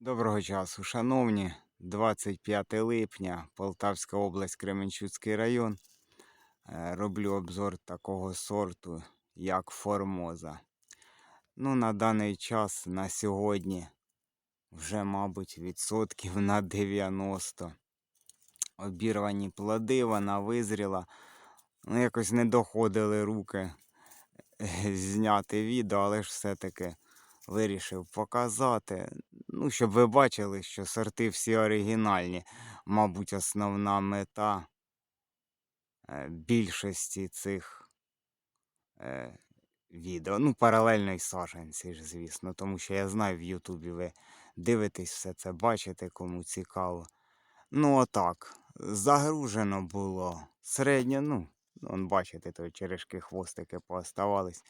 Доброго часу, шановні. 25 липня, Полтавська область, Кременчуцький район. Е, Роблю обзор такого сорту, як Формоза. Ну, на даний час, на сьогодні, вже, мабуть, відсотків на 90. Обірвані плоди, вона визріла. Ну, якось не доходили руки е, зняти відео, але ж все-таки вирішив показати. Ну, щоб ви бачили, що сорти всі оригінальні. Мабуть, основна мета е, більшості цих е, відео. Ну, паралельно й саджанці ж, звісно, тому що я знаю, в Ютубі ви дивитесь все це, бачите, кому цікаво. Ну, отак. Загружено було середньо, ну, вон, бачите, то черешки хвостики пооставались.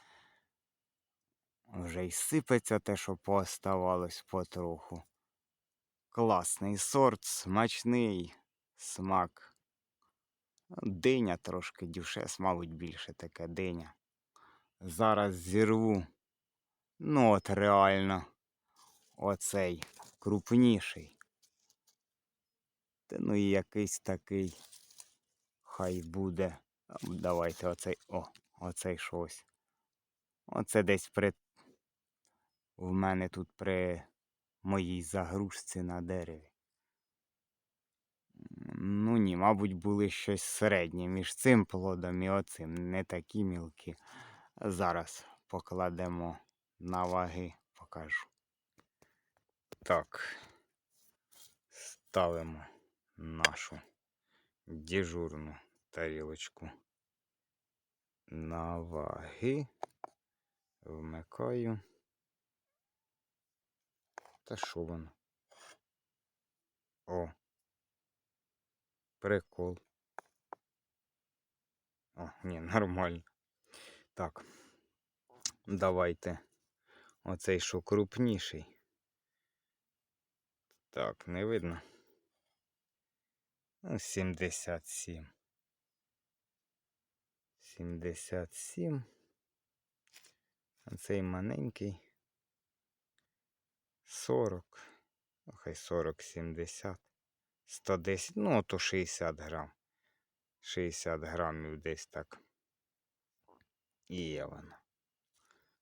Вже й сипеться те, що пооставалось потроху. Класний сорт, смачний смак. Диня трошки дюшес, мабуть, більше таке диня. Зараз зірву. Ну, от реально, оцей крупніший. Та ну і якийсь такий. Хай буде. Давайте оцей. О, оцей щось. Оце десь при. В мене тут при моїй загрузці на дереві. Ну ні, мабуть, були щось середнє між цим плодом і оцим. Не такі мілкі. Зараз покладемо на ваги, покажу. Так. Ставимо нашу дежурну тарілочку на ваги. Вмикаю. Та що воно? О. Прикол. О, ні, нормально. Так. Давайте. Оцей що крупніший. Так, не видно. Ну, 77. 77. А цей маленький. 40. Ну, хай 40, 70. 110, ну, то 60 грам. 60 грамів десь так. І є вона.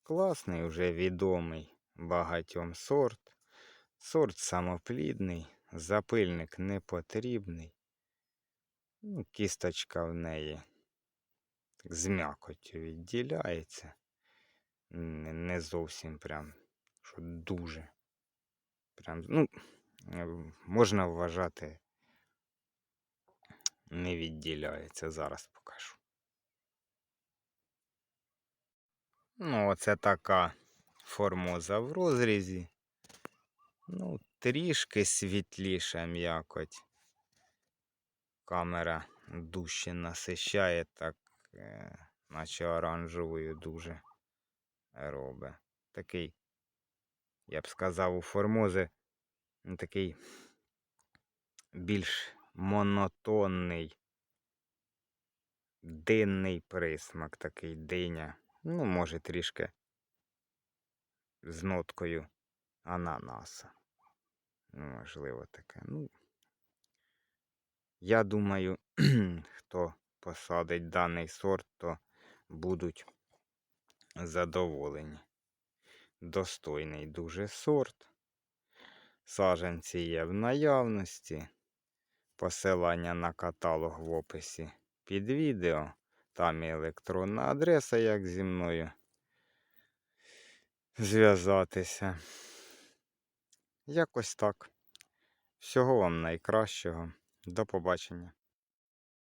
Класний, вже відомий багатьом сорт. Сорт самоплідний, запильник не потрібний. Ну, кісточка в неї з м'якоттю відділяється. Не зовсім прям, що дуже. Прям, ну, можна вважати, не відділяється. Зараз покажу. Ну, оце така формоза в розрізі. Ну, трішки світліша м'якоть. Камера дужче насищає, так, е, наче оранжевою дуже робить. Такий, я б сказав, у формози такий більш монотонний, динний присмак, такий диня. Ну, може, трішки з ноткою ананаса. Ну, можливо, таке. Ну, я думаю, хто посадить даний сорт, то будуть задоволені. Достойний дуже сорт. Саджанці є в наявності. Посилання на каталог в описі під відео. Там і електронна адреса, як зі мною зв'язатися. Якось так. Всього вам найкращого. До побачення.